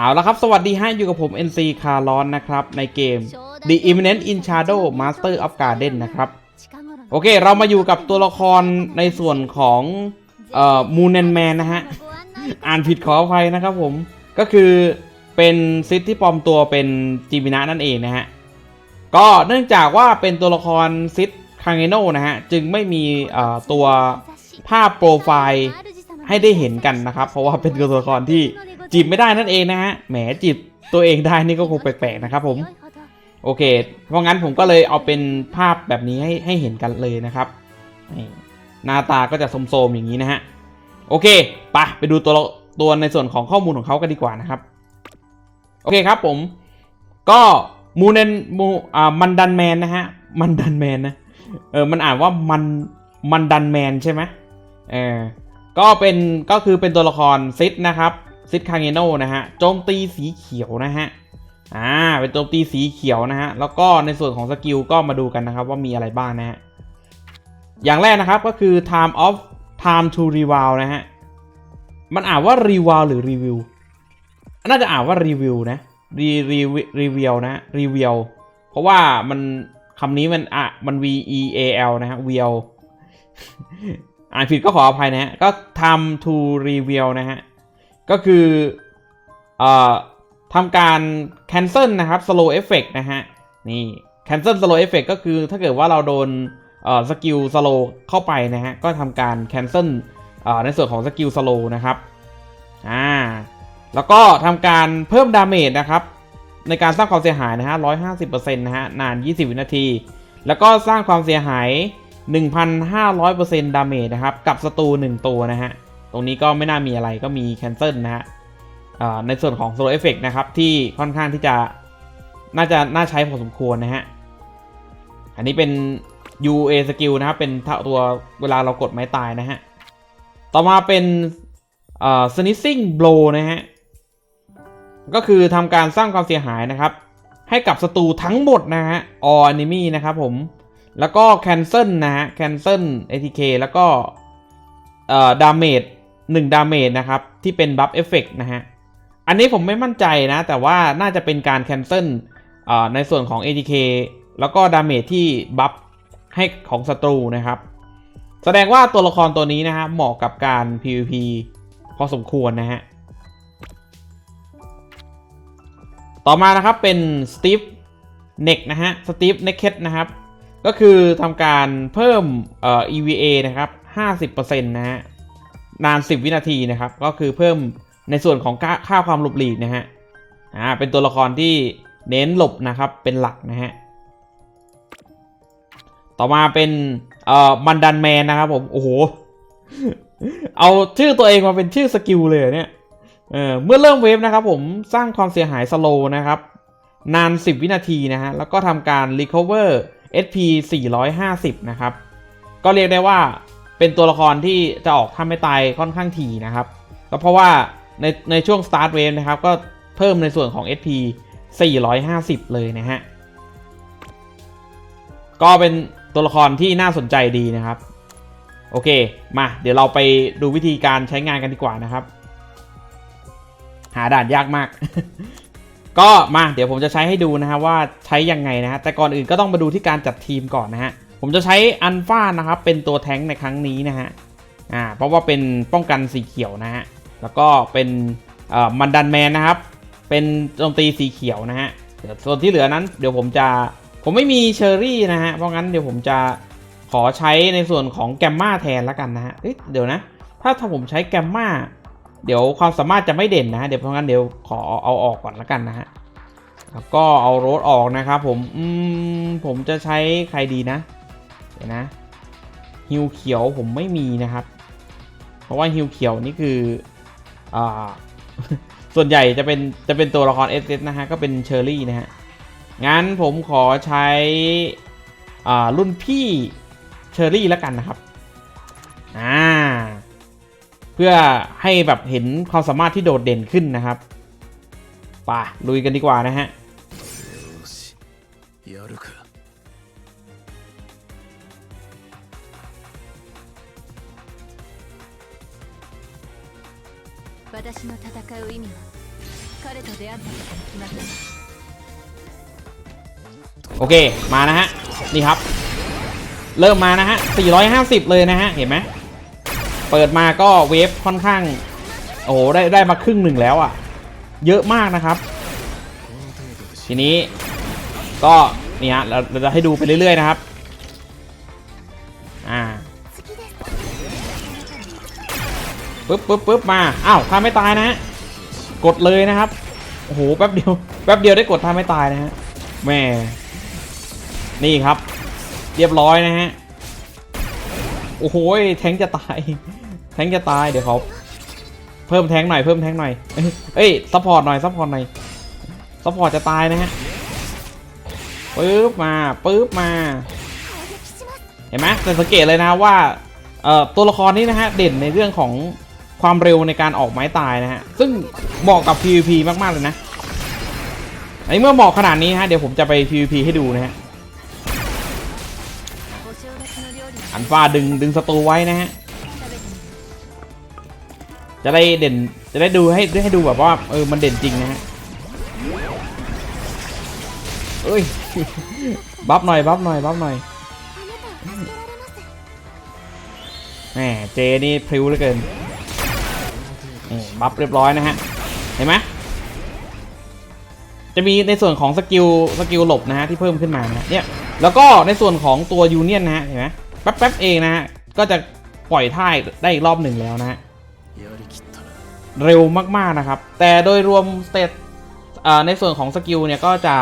เอาละครับ สวัสดีฮะอยู่กับผม NC คาร์ลอนนะครับ ในเกม The Imminent in Shadow Master of Garden นะครับ โอเค เรามาอยู่กับตัวละครในส่วนของเอ่อมูนแอนแมนนะฮะ อ่านผิดขออภัยนะครับผม ก็คือเป็นซิทที่ปลอมตัวเป็นจิมินะนั่นเองนะฮะ ก็เนื่องจากว่าเป็นตัวละครซิทคางเงโนนะฮะ จึงไม่มีเอ่อตัวภาพโปรไฟล์ให้ได้เห็นกันนะครับ เพราะว่าเป็นตัวละครที่ จีบไม่ได้นั่นเองนะฮะแหมจีบตัวเองได้นี่ก็คงแปลกๆนะครับผมโอเค เพราะงั้นผมก็เลยเอาเป็นภาพแบบนี้ให้ให้เห็นกันเลยนะครับหน้าตาก็จะโสมๆอย่างนี้นะฮะโอเคไปไปดูตัวตัวในส่วนของข้อมูลของเขากันดีกว่านะครับโอเคครับผมก็มูเนนมูอ่ามันดันแมนนะฮะมันดันแมนนะเออมันอ่านว่ามันมันดันแมนใช่ไหมเออก็เป็นก็คือเป็นตัวละครซิดนะครับ ซิดคาเงโนนะฮะโจมตีสีเขียวนะฮะอ่าเป็นโจมตีสีเขียวนะฮะแล้วก็ในส่วนของสกิลก็มาดูกันนะครับว่ามีอะไรบ้างนะฮะอย่างแรกนะครับก็คือ time of time to revow นะฮะมันอ่านว่า revow หรือ review น่าจะอ่านว่า review นะ re re review นะ review เพราะว่ามันคำนี้มันอะมัน v e a l นะฮะ view อ่านผิดก็ขออภัยนะฮะก็ time to review นะฮะ ก็คืออทำการ cancel นะครับ slow effect นะฮะ นี่ cancel slow effect ก็คือถ้าเกิดว่าเราโดนสกิล slow เข้าไปนะฮะ ก็ทำการ cancel เอ่อในส่วนของสกิล slow นะครับ อ่า แล้วก็ทำการเพิ่มดาเมจนะครับ ในการสร้างความเสียหายนะฮะ 150%นะฮะ นาน 20 วินาที แล้วก็สร้างความเสียหาย 1,500%ดาเมจนะครับ กับศัตรู1ตัวนะฮะ ตรงนี้ก็ไม่น่ามีอะไรก็มี cancel นะฮะในส่วนของ slow effect นะครับที่ค่อนข้างที่จะน่าจะน่าใช้พอสมควรนะฮะ อันนี้เป็น UA skill นะครับ เป็นตัวเวลาเรากดไม้ตายนะฮะ ต่อมาเป็นเอ่อ sneezing blow นะฮะ ก็คือทำการสร้างความเสียหายนะครับ ให้กับศัตรูทั้งหมดนะฮะ all enemy นะครับผม แล้วก็ cancel นะฮะ cancel ATK แล้วก็เ1 damage นะครับ ที่เป็น buff effect นะฮะ อันนี้ผมไม่มั่นใจนะ แต่ว่าน่าจะเป็นการ cancel เอ่อในส่วนของ ATK แล้วก็ damage ที่ buff ให้ของศัตรูนะครับ แสดงว่าตัวละครตัวนี้นะฮะเหมาะกับการ PVP พอสมควรนะฮะ ต่อมานะครับเป็น Steve Neck นะฮะ Steve Naked นะครับ ก็คือทำการเพิ่มเอ่อ EVA นะครับ 50%นะฮะ นาน 10 วินาทีนะครับ ก็คือเพิ่มในส่วนของค่าความหลบหลีกนะฮะอ่าเป็นตัวละครที่เน้นหลบนะครับเป็นหลักนะฮะต่อมาเป็นเอ่อมันดันแมนนะครับผมโอ้โหเอาชื่อตัวเองมาเป็นชื่อสกิลเลยเหรอเนี่ยเออเมื่อเริ่มเวฟนะครับผมสร้างความเสียหายสโลนะครับ นาน 10 วินาทีนะฮะแล้วก็ทำการ recover SP 450 นะครับ ก็เรียกได้ว่า เป็นตัวละครที่จะออกถ้าไม่ตายค่อนข้างถี่นะครับ ก็เพราะว่าในในช่วง start wave นะครับ ก็เพิ่มในส่วนของ SP 450 เลยนะฮะ ก็เป็นตัวละครที่น่าสนใจดีนะครับ โอเค มา เดี๋ยวเราไปดูวิธีการใช้งานกันดีกว่านะครับ หาด่านยากมาก ก็มา เดี๋ยวผมจะใช้ให้ดูนะครับว่าใช้ยังไงนะฮะ แต่ก่อนอื่นก็ต้องมาดูที่การจัดทีมก่อนนะฮะ ผมจะใช้อันฟ้านะครับ เป็นตัวแท้งในครั้งนี้นะฮะอ่าเพราะว่าเป็นป้องกันสีเขียวนะฮะแล้วก็เป็นเอ่อมันดันแมนนะครับ เป็นโจมตีสีเขียวนะฮะเดี๋ยวส่วนที่เหลือนั้นเดี๋ยวผมจะผมไม่มีเชอร์รี่นะฮะเพราะงั้นเดี๋ยวผมจะขอใช้ในส่วนของแกมมาแทนแล้วกันนะฮะเเดี๋ยวนะ ถ้าถ้าผมใช้แกมมาเดี๋ยวความสามารถจะไม่เด่นนะฮะเดี๋ยวเพราะงั้นเดี๋ยวขอเอาออกก่อนแล้วกันนะฮะแล้วก็เอาโรดออกนะครับผม อืม ผมจะใช้ใครดีนะ ดี๋ยวนะฮิวเขียวผมไม่มีนะครับ เพราะว่าฮิวเขียวนี่คืออ่าส่วนใหญ่จะเป็นจะเป็นตัวละครเอสเนะฮะก็เป็นเชอร์รี่นะฮะงั้นผมขอใช้อ่ารุ่นพี่เชอร์รี่แล้วกันนะครับอ่าเพื่อให้แบบเห็นความสามารถที่โดดเด่นขึ้นนะครับไป่ะลุยกันดีกว่านะฮะ 私の戦う意味は 彼と出会ったことに決まってます โอเค มานะฮะ นี่ครับ เริ่มมานะฮะ 450 เลยนะฮะ เห็นไหม เปิดมาก็เวฟค่อนข้าง โอ้โห ได้ได้มาครึ่งหนึ่งแล้วอะ่ะ เยอะมากนะครับ この程度で死 ทีนี้ก็นี่ฮะเราเราจะให้ดูไปเรื่อย ๆ นะครับ ปึ๊บปึ๊บปึ๊บมาอ้าวท่าไม่ตายนะ กดเลยนะครับโอ้โหแป๊บเดียวแป๊บเดียวได้กดท่าไม่ตายนะฮะแม่นี่ครับ เรียบร้อยนะฮะโอ้โหแทงจะตาย แทงจะตายเดี๋ยวเขาเพิ่มแทงหน่อยเพิ่มแทงหน่อยเอ้ยซัพพอร์ตหน่อยซัพพอร์ตหน่อยซัพพอร์ตจะตายนะฮะปึ๊บมาปึ๊บมาเห็นไหมแต่สังเกตเลยนะว่าตัวละครนี้นะฮะเด่นในเรื่องของ ความเร็วในการออกไม้ตายนะฮะ ซึ่งเหมาะกับ PVP มากๆเลยนะในเมื่อเหมาะขนาดนี้ฮะ เดี๋ยวผมจะไป PVP ให้ดูนะฮะ อันฟ้าดึงดึงศัตรูไว้นะฮะ จะได้เด่นจะได้ดูให้ให้ดูแบบว่าเออมันเด่นจริงนะฮะเอ้ย บัฟหน่อยบัฟหน่อยบัฟหน่อยแหมเจนี่พลิ้วเหลือเกิน บัฟเรียบร้อยนะฮะ เห็นไหมจะมีในส่วนของสกิลสกิลหลบนะฮะที่เพิ่มขึ้นมานะเนี่ยแล้วก็ในส่วนของตัวยูเนียนนะฮะเห็นไหมแป๊บแป๊บเองนะฮะก็จะปล่อยท่ายได้อีกรอบหนึ่งแล้วนะะเร็วมากๆนะครับ แต่โดยรวมสเตตในส่วนของสกิลเนี่ยก็จะ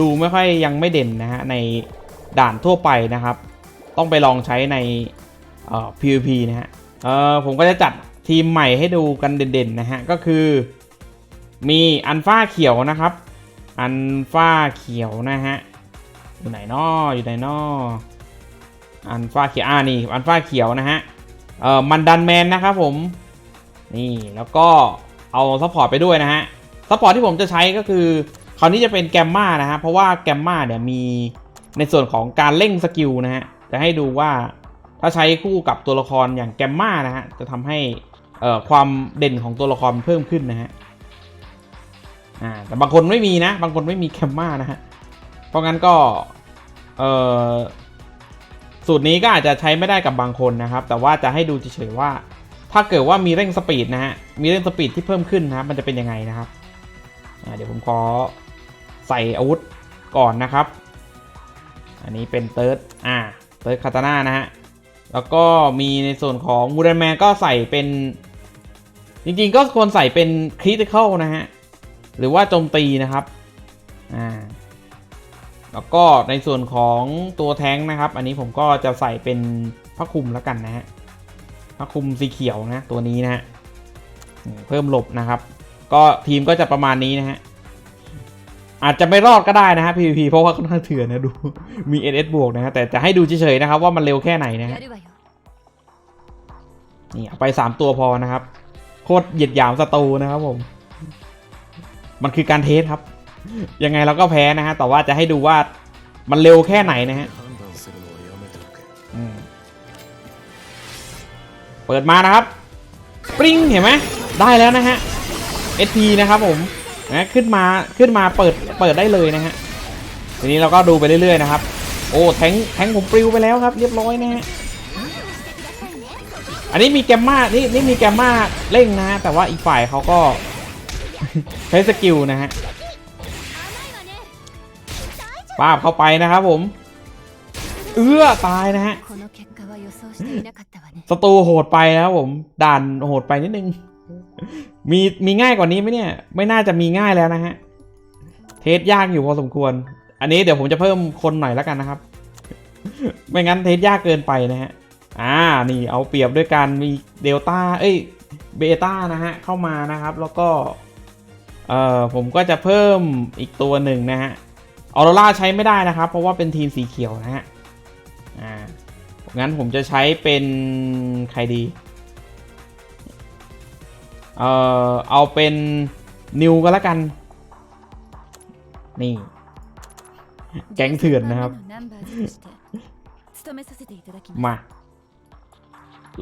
ดูไม่ค่อยยังไม่เด่นนะฮะในด่านทั่วไปนะครับ ต้องไปลองใช้ใน PVP นะฮะผมก็จะจัด ทีมใหม่ให้ดูกันเด่นๆนะฮะ ก็คือมีอันฟ้าเขียวนะครับ อันฟ้าเขียวนะฮะ อยู่ไหนนออยู่ไหนนออันฟ้าเขียวอ่านี่อันฟ้าเขียวนะฮะเอ่อมันดันแมนนะครับผม นี่แล้วก็เอาซัพพอร์ตไปด้วยนะฮะซัพพอร์ตที่ผมจะใช้ก็คือคราวนี้จะเป็นแกมมานะฮะเพราะว่าแกมมาเนี่ยมีในส่วนของการเร่งสกิลนะฮะจะให้ดูว่าถ้าใช้คู่กับตัวละครอย่างแกมมานะฮะจะทำให้ ความเด่นของตัวละครเพิ่มขึ้นนะฮะอ่าแต่บางคนไม่มีนะ บางคนไม่มีแกมมานะฮะ เพราะงั้นก็เอ่อสูตรนี้ก็อาจจะใช้ไม่ได้กับบางคนนะครับ แต่ว่าจะให้ดูเฉยๆว่า ถ้าเกิดว่ามีเร่งสปีดนะฮะ มีเร่งสปีดที่เพิ่มขึ้นนะครับ มันจะเป็นยังไงนะครับอ่าเดี๋ยวผมขอใส่อาวุธก่อนนะครับ อันนี้เป็นเติร์ดอ่า เติร์ดคาตาน่านะฮะ แล้วก็มีในส่วนของมูดแมนก็ใส่เป็น จริงๆก็ควรใส่เป็นคริติคอลนะฮะ หรือว่าโจมตีนะครับ อ่า แล้วก็ในส่วนของตัวแท้งนะครับ อันนี้ผมก็จะใส่เป็นพระคุมแล้วกันนะฮะพระคุมสีเขียวนะตัวนี้นะฮะเพิ่มหลบนะครับ ก็ทีมก็จะประมาณนี้นะฮะอาจจะไม่รอดก็ได้นะฮะ PVP เพราะว่าค่อนข้างเถื่อนนะดูมี NS บวกนะฮะแต่จะให้ดูเฉยๆนะครับว่ามันเร็วแค่ไหนนะฮะนี่เอาไป 3 ตัวพอนะครับ คตรเหยียดหยามศัตรูนะครับผม มันคือการเทสครับ ยังไงเราก็แพ้นะฮะ แต่ว่าจะให้ดูว่ามันเร็วแค่ไหนนะฮะเปิดมานะครับ ปริ้งเห็นไหมได้แล้วนะฮะ SP นะครับผมนะขึ้นมาขึ้นมาเปิดเปิดได้เลยนะฮะทีนี้เราก็ดูไปเรื่อยๆนะครับ โอ้แทงแทงผมปลิวไปแล้วครับ เรียบร้อยนะฮะ อันนี้มีแกมมานี่นี่มีแกมมาเร่งนะ แต่ว่าอีกฝ่ายเขาก็ ใช้สกิลนะฮะปาบเข้าไปนะครับผม เอื้อตายนะฮะศัตรูโหดไปนะครัผมด่านโหดไปนิดนึง มีมีง่ายกว่านี้ไหมเนี่ย ไม่น่าจะมีง่ายแล้วนะฮะ เทสยากอยู่พอสมควร อันนี้เดี๋ยวผมจะเพิ่มคนหน่อยแล้วกันนะครับ ไม่งั้นเทสยากเกินไปนะฮะ อ่านี่เอาเปรียบด้วยการมีเดลต้าเอ้ยเบต้านะฮะเข้ามานะครับแล้วก็เอ่อผมก็จะเพิ่มอีกตัวหนึ่งนะฮะออโรราใช้ไม่ได้นะครับ เพราะว่าเป็นทีมสีเขียวนะฮะอ่างั้นผมจะใช้เป็นใครดีเอ่อเอาเป็นนิวก็แล้วกัน นี่ แก๊งเถื่อนนะครับ มา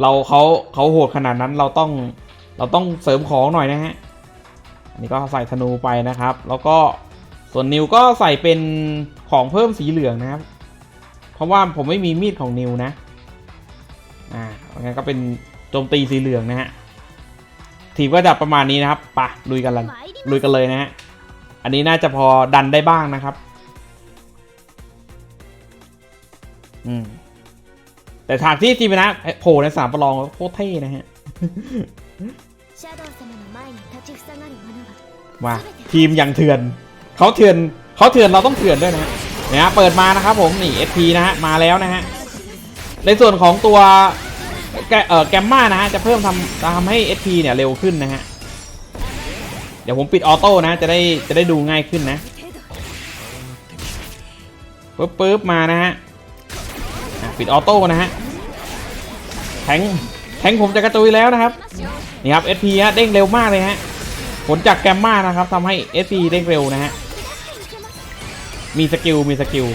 เราเขาเขาโหดขนาดนั้นเราต้องเราต้องเสริมของหน่อยนะฮะอันนี้ก็ใส่ธนูไปนะครับ แล้วก็ส่วนนิวก็ใส่เป็นของเพิ่มสีเหลืองนะครับ เพราะว่าผมไม่มีมีดของนิวนะอ่างั้นก็เป็นโจมตีสีเหลืองนะฮะทีมก็จะประมาณนี้นะครับปะลุยกันเลยลุยกันเลยนะฮะอันนี้น่าจะพอดันได้บ้างนะครับ อืม แต่ฉากที่ซีมินะโผล่ในสามประลองโคตรเท่นะฮะมาทีมอย่างเถื่อนเขาเถื่อนเขาเถื่อนเราต้องเถื่อนด้วยนะเนี่ยเปิดมานะครับผมนี่ SP นะฮะมาแล้วนะฮะในส่วนของตัวแกมมานะฮะจะเพิ่มทำทำให้ SP เนี่ยเร็วขึ้นนะฮะเดี๋ยวผมปิดออโต้นะจะได้จะได้ดูง่ายขึ้นนะปึ๊บปึ๊บมานะฮะ ปิดออโต้นะฮะแทงแทงผมจะกระจุยแล้วนะครับนี่ครับ SP ฮะเด้งเร็วมากเลยฮะผลจากแกมมานะครับทำให้ SP เด้งเร็วนะฮะมีสกิลมีสกิล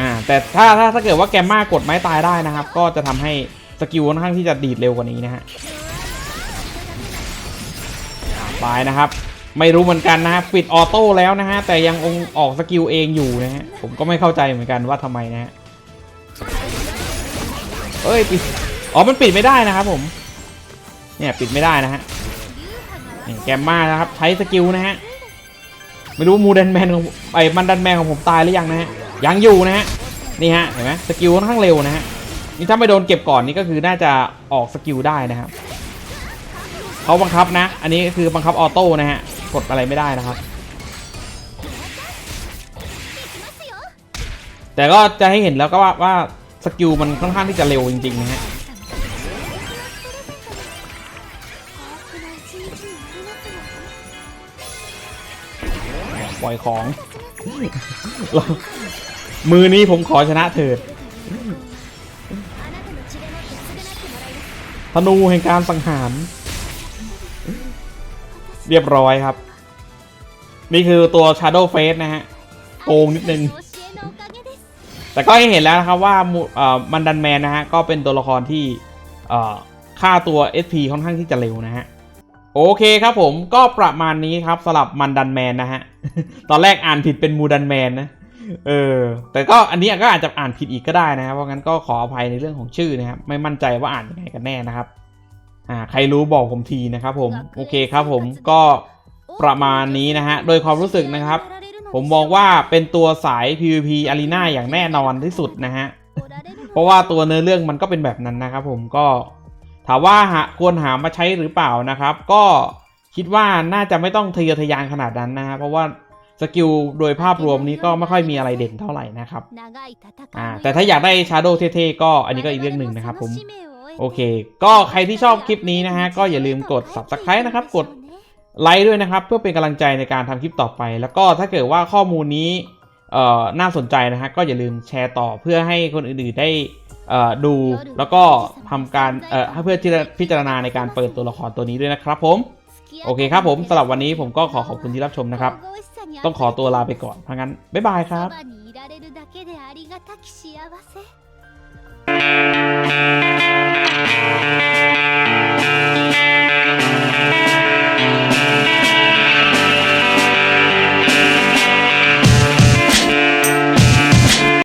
อ่าแต่ถ้าถ้าถ้าเกิดว่าแกมมากดไม้ตายได้นะครับ ก็จะทำให้สกิลค่อนข้างที่จะดีดเร็วกว่านี้นะฮะอ่าตายนะครับไม่รู้เหมือนกันนะฮะปิดออโต้แล้วนะฮะแต่ยังองออกสกิลเองอยู่นะฮะผมก็ไม่เข้าใจเหมือนกันว่าทำไมนะฮะ เอ้ยปิดอ๋อมันปิดไม่ได้นะครับผม เนี่ยปิดไม่ได้นะฮะแกมมานะครับใช้สกิลนะฮะไม่รู้มูดันแมนของไอ้มันดันแมนของผมตายหรือยังนะฮะยังอยู่นะฮะนี่ฮะเห็นไหมสกิลค่อนข้างเร็วนะฮะนี่ถ้าไม่โดนเก็บก่อนนี่ก็คือน่าจะออกสกิลได้นะครับเขาบังคับนะ อันนี้คือบังคับออโต้นะฮะกดอะไรไม่ได้นะครับ แต่ก็จะให้เห็นแล้วก็ว่าว่า สกิลมันค่อนข้างที่จะเร็วจริงๆนะฮะปล่อยของ มือนี้ผมขอชนะเถิดธนูแห่งการสังหาร เรียบร้อยครับ นี่คือตัว Shadow Face นะฮะ โกงนิดนึง แต่ก็ให้เห็นแล้วนะครับว่ามูเอ่อมันดันแมนนะฮะก็เป็นตัวละครที่เอ่อค่าตัว SP ค่อนข้างที่จะเร็วนะฮะโอเคครับผมก็ประมาณนี้ครับสำหรับมันดันแมนนะฮะ ตอนแรกอ่านผิดเป็นมูดันแมนนะเออแต่ก็อันนี้ก็อาจจะอ่านผิดอีกก็ได้นะครับเพราะงั้นก็ขออภัยในเรื่องของชื่อนะครับไม่มั่นใจว่าอ่านยังไงกันแน่นะครับอ่าใครรู้บอกผมทีนะครับผมโอเคครับผมก็ประมาณนี้นะฮะโดยความรู้สึกนะครับ ผมมองว่าเป็นตัวสาย PVP Arena อย่างแน่นอนที่สุดนะฮะ เพราะว่าตัวเนื้อเรื่องมันก็เป็นแบบนั้นนะครับผมก็ถามว่าหาควรหามาใช้หรือเปล่านะครับ ก็คิดว่าน่าจะไม่ต้องทะเยอทะยานขนาดนั้นนะฮะเพราะว่าสกิลโดยภาพรวมนี้ก็ไม่ค่อยมีอะไรเด่นเท่าไหร่นะครับอ่าแต่ถ้าอยากได้ชาร์โดเท่ๆก็อันนี้ก็อีกเรื่องหนึ่งนะครับผมโอเค ก็ใครที่ชอบคลิปนี้นะฮะก็อย่าลืมกด subscribe นะครับกด ไลค์ด้วยนะครับ เพื่อเป็นกำลังใจในการทำคลิปต่อไป แล้วก็ถ้าเกิดว่าข้อมูลนี้น่าสนใจนะฮะก็อย่าลืมแชร์ต่อเพื่อให้คนอื่นๆได้ดูแล้วก็ทำการเพื่อพิจารณาในการเปิดตัวละครตัวนี้ด้วยนะครับผม โอเคครับผมสำหรับวันนี้ผมก็ขอขอบคุณที่รับชมนะครับ ต้องขอตัวลาไปก่อนเพราะงั้น บ๊ายบายครับ Thank you.